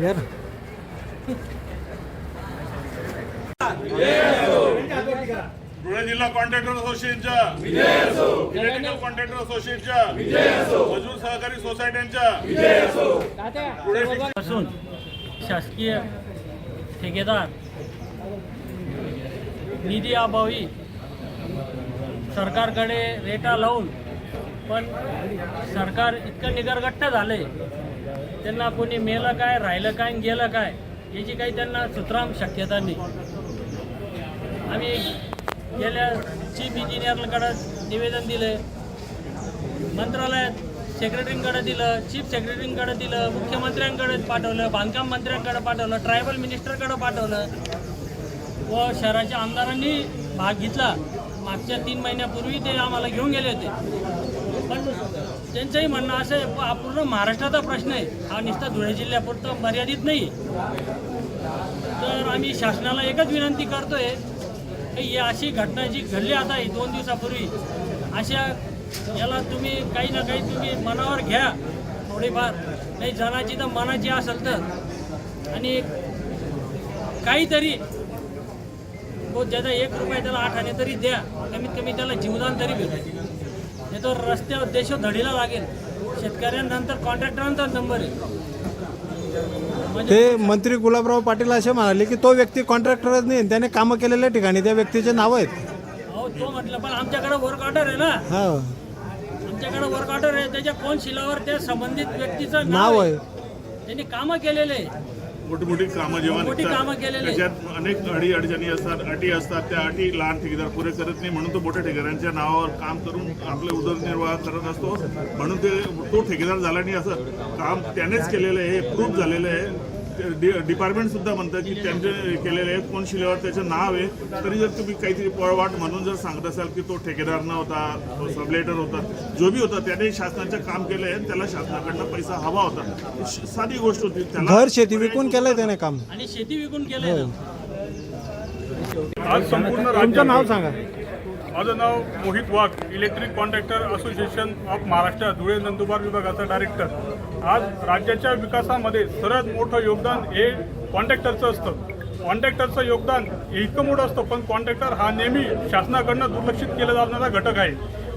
यार. धुळे जिल्हा कॉन्ट्रॅक्टर असोसिएशनच्या. इलेक्ट्रिकल कॉन्ट्रॅक्टर असोसिएशनच्या. मजूर सहकारी सोसायट्यांच्या. पासून शासकीय ठेकेदार निधी अभावी सरकारकडे रेटा लावून पण सरकार इतकं निगरगट्ट झालंय त्यांना कोणी मेलं काय राहिलं काय आणि गेलं काय याची काही त्यांना सुतराम शक्यता नाही. आम्ही गेल्या चीफ इंजिनियरकडं निवेदन दिलं मंत्रालयात सेक्रेटरींकडे दिलं चीफ सेक्रेटरींकडे दिलं मुख्यमंत्र्यांकडे पाठवलं बांधकाम मंत्र्यांकडे पाठवलं ट्रायबल मिनिस्टरकडे पाठवलं व शहराच्या आमदारांनी भाग घेतला. मागच्या तीन महिन्यापूर्वी ते आम्हाला घेऊन गेले होते. पण त्यांचंही म्हणणं असं आहे हा पूर्ण महाराष्ट्राचा प्रश्न आहे. हा नुसता धुळे जिल्ह्यापुरतं मर्यादित नाही. तर आम्ही शासनाला एकच विनंती करतोय की ही अशी घटना जी घडली आता ही दोन दिवसापूर्वी अशा याला तुम्ही काही ना काही तुम्ही मनावर घ्या थोडीफार. नाही जनाची तर मनाची असेल तर. आणि काहीतरी तो ज्याचा एक रुपये त्याला आठ आणे तरी द्या. कमीत कमी त्याला जीवदान तरी भेटेल नाही तर रस्त्यावर देशोधडीला लागेल. शेतकऱ्यांनंतर कॉन्ट्रॅक्टरांचा नंबर आहे. म्हणजे ते मंत्री गुलाबराव पाटील असे म्हणाले की तो व्यक्ती कॉन्ट्रॅक्टरच नाही त्याने कामं केलेल्या ठिकाणी त्या व्यक्तीचे नाव आहेत. अहो तो म्हटलं पण आमच्याकडे वर्क ऑर्डर आहे ना. हा. आमच्याकडे वर्क ऑर्डर आहे त्याच्या कोण शिलावर त्या संबंधित व्यक्तीचं नाव आहे. त्यांनी कामं केलेले आहे. मोठी मोठी कामं जेव्हा मोठी निघतात. त्याच्यात अनेक अडी अडचणी असतात अटी असतात त्या अटी लहान ठेकेदार पुरे करत नाही म्हणून तो मोठ्या ठेकेदारांच्या नावावर काम करून आपले उदरनिर्वाह करत असतो म्हणून ते तो ठेकेदार झाला नाही असं काम त्यानेच केलेलं आहे हे प्रूफ झालेलं आहे ते डि डिपार्टमेंट सुद्धा म्हणतं की त्यांचे केलेले आहे कोण शिलेवर त्याचं नाव आहे तरी जर तुम्ही काहीतरी पळवाट म्हणून जर सांगत असाल की तो ठेकेदार नव्हता तो सबलेटर होता जो बी होता त्याने शासनाचं काम केलं आहे त्याला शासनाकडनं पैसा हवा होता. साधी गोष्ट होती. त्याला घर शेती विकून केलंय त्याने काम. आणि शेती विकून केलंय ना. आज संपूर्ण तुमचं नाव सांगा. माझं नाव Mohit Wagh electric contractor association of Maharashtra Dhule Nandurbar विभागाचा डायरेक्टर आज राज्याच्या विकासामध्ये सर्वात मोठं योगदान हे कॉन्ट्रॅक्टरचं असतं. कॉन्ट्रॅक्टरचं योगदान इतकं मोठं असतं पण कॉन्ट्रॅक्टर हा नेहमी शासनाकडनं दुर्लक्षित केला जाणारा घटक आहे.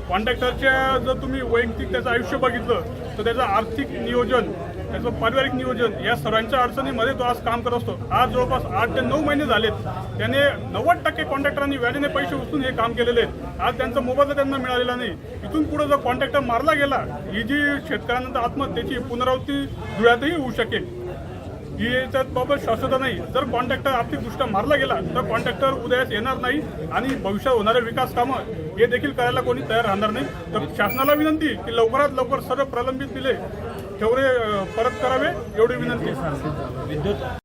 कॉन्ट्रॅक्टरच्या जर तुम्ही वैयक्तिक त्याचं आयुष्य बघितलं तर त्याचं आर्थिक नियोजन त्याचं पारिवारिक नियोजन या सर्वांच्या अडचणीमध्ये तो आज काम करत असतो. आज जवळपास आठ ते नऊ महिने झालेत. त्याने नव्वद टक्के कॉन्ट्रॅक्टरांनी व्याजाने पैसे उचलून हे काम केलेले आहेत. आज त्यांचा मोबदला त्यांना मिळालेला नाही. इथून पुढे जर कॉन्ट्रॅक्टर मारला गेला ही जी शेतकऱ्यांनंतर आत्महत्येची पुनरावृत्ती धुळ्यातही होऊ शकेल. ही याच्यात बाबत शाश्वता नाही. जर कॉन्ट्रॅक्टर आर्थिकदृष्ट्या मारला गेला तर कॉन्ट्रॅक्टर उदयास येणार नाही आणि भविष्यात होणारे विकास कामं हे देखील करायला कोणी तयार राहणार नाही. तर शासनाला विनंती की लवकरात लवकर सर्व प्रलंबित बिले ठेवरे परत करावे एवढी विनंती. विद्युत